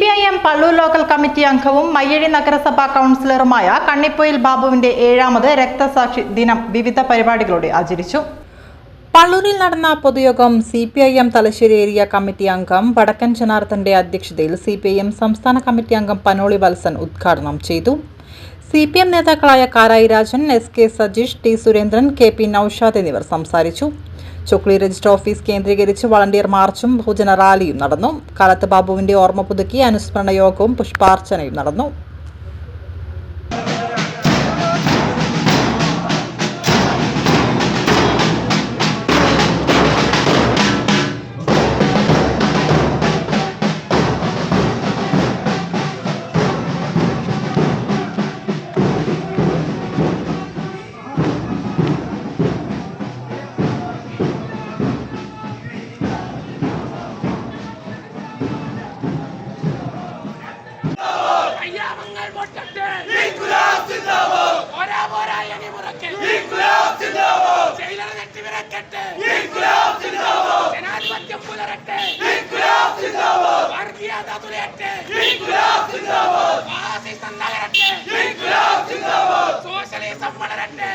P I M Pallur local committee അംഗവും മയ്യഴി നഗരസഭാ കൗൺസിലറുമായ കണ്ണിപ്പൊയിൽ ബാബുവിന്റെ ഏഴാമത് രക്തസാക്ഷി ദിനം വിവിധ പരിപാടികളോടെ ആചരിച്ചു. പള്ളൂരിൽ നടന്ന പൊതുയോഗം C P I M Thalassery area committee അംഗം വടക്കൻ ജനാർദ്ദന്റെ അധ്യക്ഷതയിൽ സി പി ഐ എം സംസ്ഥാന കമ്മിറ്റി അംഗം പനോളി വത്സൻ ഉദ്ഘാടനം ചെയ്തു. സി പി എം നേതാക്കളായ Karayi Rajan S K Sajeesh T Surendran K P Noushad എന്നിവർ സംസാരിച്ചു. ചുക്ലി രജിസ്റ്റർ ഓഫീസ് കേന്ദ്രീകരിച്ച് വളണ്ടിയർ മാർച്ചും ബഹുജന റാലിയും നടന്നു. കാലത്ത് ബാബുവിന്റെ ഓർമ്മ പുതുക്കി അനുസ്മരണ യോഗവും പുഷ്പാർച്ചനയും നടന്നു. പൊട്ടട്ടെ ഒരാ പോരാ ഇനി മുറയ്ക്ക് ജയിലർ നെട്ടിവിറക്കട്ടെ ജനാധിപത്യം